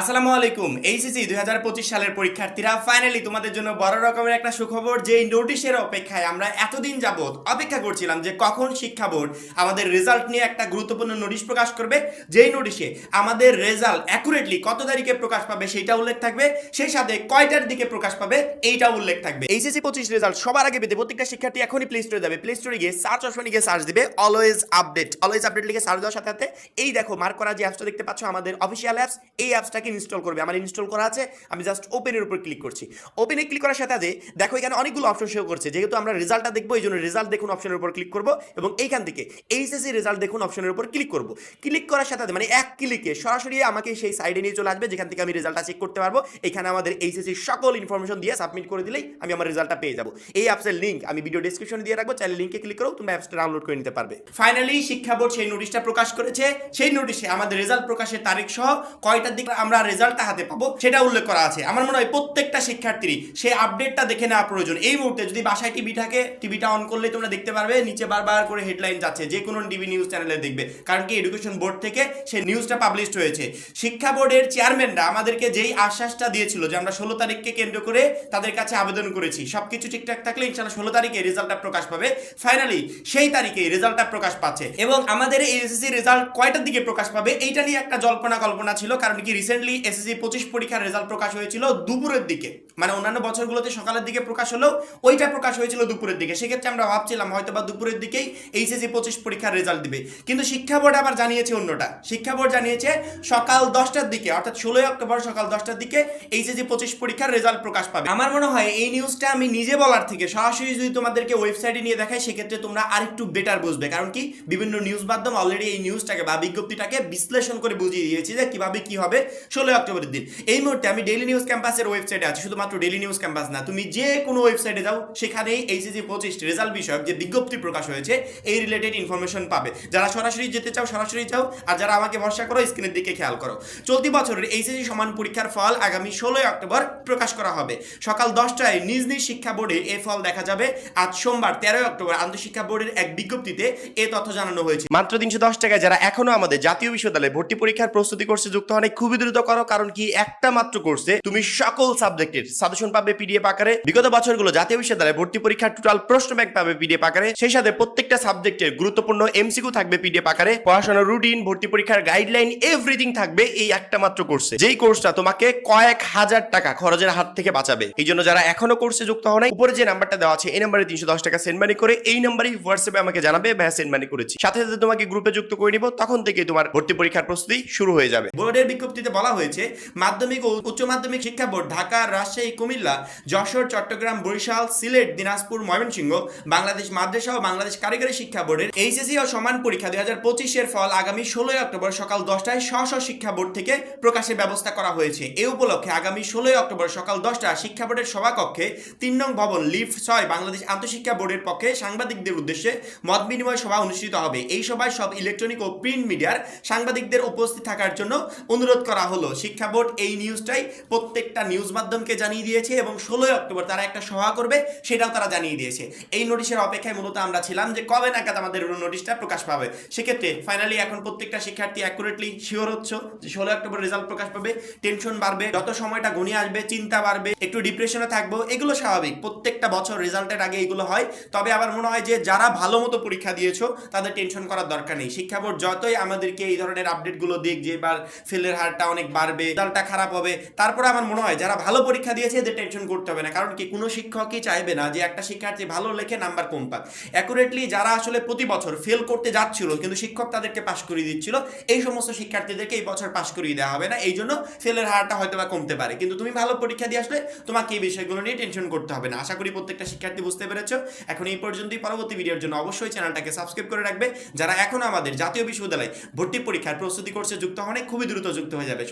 আসসালামু আলাইকুম এইচএসসি দুই হাজার পঁচিশ সালের পরীক্ষার্থীরা ফাইনালি তোমাদের জন্য বড় রকমের একটা সুখবর যে নোটিশের অপেক্ষায় আমরা এতদিন যাবত অপেক্ষা করছিলাম যে কখন শিক্ষা বোর্ড আমাদের রেজাল্ট নিয়ে একটা গুরুত্বপূর্ণ নোটিশ প্রকাশ করবে। যেই নোটিশে আমাদের রেজাল্ট অ্যাকুরেটলি কত তারিখে প্রকাশ পাবে সেইটা উল্লেখ থাকবে, সেই সাথে কয়টার দিকে প্রকাশ পাবে এইটা উল্লেখ থাকবে। এইচএসসি পঁচিশ রেজাল্ট সবার আগে পেতে প্রত্যেকটা শিক্ষার্থী এখনই প্লে স্টোরে যাবে। প্লে স্টোরে গিয়ে সার্চ অপশনে গিয়ে সার্চ দিবে অলওয়েজ আপডেট অলওয়েজ আপডেট লিখে সার্চ দেওয়ার সাথে সাথে। এই দেখো মার্ক করা যে অ্যাপসটা দেখতে পাচ্ছ, আমাদের অফিসিয়াল অ্যাপস এই অ্যাপসটাকে ইনস্টল করবে। আমার ইনস্টল করা আছে, আমি জাস্ট ওপেনের উপর ক্লিক করছি। ওপেনে ক্লিক করার সাথে সাথে দেখো এখানে অনেকগুলো অপশন শো করছে। যেহেতু আমরা রেজাল্টটা দেখব, এই জন্য রেজাল্ট দেখুন অপশনের উপর ক্লিক করব এবং এইখান থেকে এইচএসসি রেজাল্ট দেখুন অপশনের উপর ক্লিক করব। ক্লিক করার সাথে মানে এক ক্লিকে সরাসরি আমাকে সেই সাইডে নিয়ে চলে আসবে, যেখান থেকে আমি রেজাল্টটা চেক করতে পারব। এখানে আমাদের এইচএসসি সকল ইনফরমেশন দিয়ে সাবমিট করে দিলেই আমি আমার রেজাল্টটা পেয়ে যাব। এই অ্যাপসের লিঙ্ক আমি ভিডিও ডিসক্রিপশনে দিয়ে রাখব, চাইলে লিঙ্কে ক্লিক করো তুমি অ্যাপসটা ডাউনলোড করে নিতে পারবে। ফাইনালি শিক্ষা বোর্ড সেই নোটিশটা প্রকাশ করেছে। সেই নোটিশে আমাদের রেজাল্ট প্রকাশের তারিখ সহ কয়টার দিকে আমরা রেজাল্টটা হাতে পাবো, সেটা উল্লেখ করা আছে। আমার মনে হয় প্রত্যেকটা শিক্ষার্থীরই সেই আপডেটটা দেখে নেওয়া প্রয়োজন। এই মুহূর্তে যদি বাসায় টিভি থাকে টিভিটা অন করলে তোমরা দেখতে পারবে, নিচে বারবার করে হেডলাইন যাচ্ছে, যে কোনো টিভি নিউজ চ্যানেলে দেখবে। কারণ কি এডুকেশন বোর্ড থেকে সেই নিউজটা পাবলিশ হয়েছে। শিক্ষা বোর্ডের চেয়ারম্যানরা আমাদেরকে যেই আশ্বাসটা দিয়েছিল যে আমরা ষোলো তারিখকে কেন্দ্র করে তাদের কাছে আবেদন করেছি, সবকিছু ঠিকঠাক থাকলে ইনশাল্লাহ ষোলো তারিখে রেজাল্টটা প্রকাশ পাবে। ফাইনালি সেই তারিখে রেজাল্টটা প্রকাশ পাচ্ছে। এবং আমাদের এই এসএসসি রেজাল্ট কয়টার দিকে প্রকাশ পাবে, এইটা নিয়ে একটা জল্পনা কল্পনা ছিল, কারণ কি রিসেন্টলি এসএসসি পঁচিশ পরীক্ষার রেজাল্ট প্রকাশ হয়েছিল দুপুরের দিকে। মানে অন্যান্য বছরগুলোতে সকালের দিকে প্রকাশ হলেও ওইটা প্রকাশ হয়েছিল দুপুরের দিকে। সেক্ষেত্রে আমরা ভাবছিলাম হয়তো বা দুপুরের দিকেই এইচএসসি পঁচিশ পরীক্ষার রেজাল্ট দিবে। কিন্তু শিক্ষা বোর্ড আবার জানিয়েছে অন্যটা। শিক্ষা বোর্ড জানিয়েছে সকাল দশটার দিকে, অর্থাৎ ষোলোই অক্টোবর সকাল দশটার দিকে এইচএসসি পঁচিশ পরীক্ষার রেজাল্ট প্রকাশ পাবে। আমার মনে হয় এই নিউজটা আমি নিজে বলার থেকে সরাসরি যদি তোমাদেরকে ওয়েবসাইটে নিয়ে দেখাই, সেক্ষেত্রে তোমরা আরেকটু বেটার বুঝবে। কারণ কি? বিভিন্ন নিউজ মাধ্যম অলরেডি এই নিউজটাকে বা বিজ্ঞপ্তিটাকে বিশ্লেষণ করে বুঝিয়ে দিয়েছি যে কীভাবে কি হবে। ষোলোই অক্টোবরের দিন। এই মুহূর্তে আমি ডেইলি নিউজ ক্যাম্পাসের ওয়েবসাইটে আছি, শুধুমাত্র ডেইলি নিউজ ক্যাম্পাস না, তুমি যে কোনো ওয়েবসাইটে যাও, সেখানেই এইচএসি পঁচিশ রেজাল্ট বিষয়ক যে বিজ্ঞপ্তি প্রকাশ হয়েছে, এই রিলেটেড ইনফরমেশন পাবে। যারা সরাসরি যেতে চাও, সরাসরি যাও, আর যারা আমাকে ভরসা করো স্ক্রিনের দিকে খেয়াল করো। চলতি বছরের এইচএসি সমান পরীক্ষার ফল আগামী ষোলোই অক্টোবর প্রকাশ করা হবে। সকাল দশটায় নিজ নিজ শিক্ষা বোর্ডে এ ফল দেখা যাবে। আজ সোমবার, তেরোই অক্টোবর আন্তঃশিক্ষা বোর্ডের এক বিজ্ঞপ্তিতে এ তথ্য জানানো হয়েছে। মাত্র তিনশো দশ টাকায় যারা এখনও আমাদের জাতীয় বিশ্ববিদ্যালয়ে ভর্তি পরীক্ষার প্রস্তুতি করছে যুক্ত হন খুবই দ্রুত করো, কারণ কি একটা মাত্র কোর্সে তুমি সকল সাবজেক্টের সাজেশন পাবে পিডিএফ আকারে। বিগত বছরগুলো জাতীয় বিশ্ববিদ্যালয়ে ভর্তি পরীক্ষার টোটাল প্রশ্ন ব্যাংক পাবে পিডিএফ আকারে। সেই সাথে প্রত্যেকটা সাবজেক্টের গুরুত্বপূর্ণ এমসিকিউ থাকবে পিডিএফ আকারে। পড়াশোনার রুটিন ভর্তি পরীক্ষার গাইডলাইন এভরিথিং থাকবে এই একটা মাত্র কোর্সে যেই কোর্সটা তোমাকে কয়েক হাজার টাকা খরচের হাত থেকে বাঁচাবে। এই জন্য যারা এখনও কোর্সে যুক্ত হন উপরে যে নাম্বারটা দেওয়া আছে, এই নাম্বারে তিনশো দশ টাকা সেন্ড মানি করে, এই নাম্বারই হোয়াটসঅ্যাপে আমাকে জানাবে ভাইয়া সেন্ড মানি করেছি। সাথে সাথে তোমাকে গ্রুপে যুক্ত করে নিব, তখন থেকে তোমার ভর্তি পরীক্ষার প্রস্তুতি শুরু হয়ে যাবে। বোর্ডের বিজ্ঞপ্তিতে বলা হয়েছে, মাধ্যমিক ও উচ্চ মাধ্যমিক শিক্ষা বোর্ড ঢাকা, রাজশাহী, কুমিল্লা, যশোর, চট্টগ্রাম, বরিশাল, সিলেট, দিনাজপুর, ময়মনসিংহ, বাংলাদেশ মাদ্রাসা ও বাংলাদেশ কারিগরি শিক্ষা বোর্ডের এইচএসসি ও সমান পরীক্ষা দুই হাজার পঁচিশের ফল আগামী ষোলোই অক্টোবর সকাল দশটায় স্ব স্ব শিক্ষা বোর্ড থেকে প্রকাশের ব্যবস্থা করা হয়েছে। এ উপলক্ষে আগামী ষোলোই অক্টোবর সকাল দশটা শিক্ষা বোর্ডের সভাকক্ষে তিন নং ভবন, লিফট ছয়, বাংলাদেশ আন্তঃশিক্ষা বোর্ডের পক্ষে সাংবাদিকদের উদ্দেশ্যে মত বিনিময় সভা অনুষ্ঠিত হবে। এই সভায় সব ইলেকট্রনিক ও প্রিন্ট মিডিয়ার সাংবাদিকদের উপস্থিত থাকার জন্য অনুরোধ করা হলো। শিক্ষা বোর্ড এই নিউজটাই প্রত্যেকটা নিউজ মাধ্যমকে জানিয়ে দিয়েছে এবং ষোলোই অক্টোবর তারা একটা সভা করবে, সেটাও তারা জানিয়ে দিয়েছে। এই নোটিশের অপেক্ষায় মূলত আমরা ছিলাম যে কবে নাগাদ আমাদের নোটিশটা প্রকাশ পাবে। সেক্ষেত্রে ফাইনালি এখন প্রত্যেকটা শিক্ষার্থী অ্যাকুরেটলি শিওর হচ্ছে যে ষোলো অক্টোবর রেজাল্ট প্রকাশ পাবে টেনশন বাড়বে, যত সময়টা ঘনিয়ে আসবে, চিন্তা বাড়বে, একটু ডিপ্রেশনে থাকব, এগুলো স্বাভাবিক। প্রত্যেকটা বছর রেজাল্টের আগে এগুলো হয়, তবে আবার মনে হয় যে যারা ভালো মতো পরীক্ষা দিয়েছ, তাদের টেনশন করার দরকার নেই। শিক্ষা বোর্ড যতই আমাদেরকে এই ধরনের আপডেটগুলো দিক যে এবার ফেলের হারটা অনেক বাড়বে, রেজাল্টটা খারাপ হবে। তারপরে আমার মনে হয় যারা ভালো পরীক্ষা দিয়েছে, এদের টেনশন করতে হবে না। কারণ কি, কোনো শিক্ষকই চাইবে না যে একটা শিক্ষার্থী ভালো লেখে নাম্বার কম পাক। অ্যাকুরেটলি যারা আসলে প্রতি বছর ফেল করতে যাচ্ছিল, কিন্তু শিক্ষক তাদেরকে পাশ করিয়ে দিচ্ছিল, এই সমস্ত শিক্ষার্থীদেরকে এই বছর পাশ করিয়ে দেওয়া হবে না। এই জন্য ফেলের হারটা হয়তো বা কমতে পারে। কিন্তু তুমি ভালো পরীক্ষা দিয়ে আসলে তোমাকে এই বিষয়গুলো নিয়ে টেনশন করতে হবে না। আশা করি প্রত্যেকটা শিক্ষার্থী বুঝতে পেরেছ। এখন এই পর্যন্তই। পরবর্তী ভিডিওর জন্য অবশ্যই চ্যানেলটাকে সাবস্ক্রাইব করে রাখবে। যারা এখনও আমাদের জাতীয় বিশ্ববিদ্যালয় ভর্তি পরীক্ষার প্রস্তুতি করছে, যুক্ত হন খুবই দ্রুত যুক্ত হয়ে যাবে।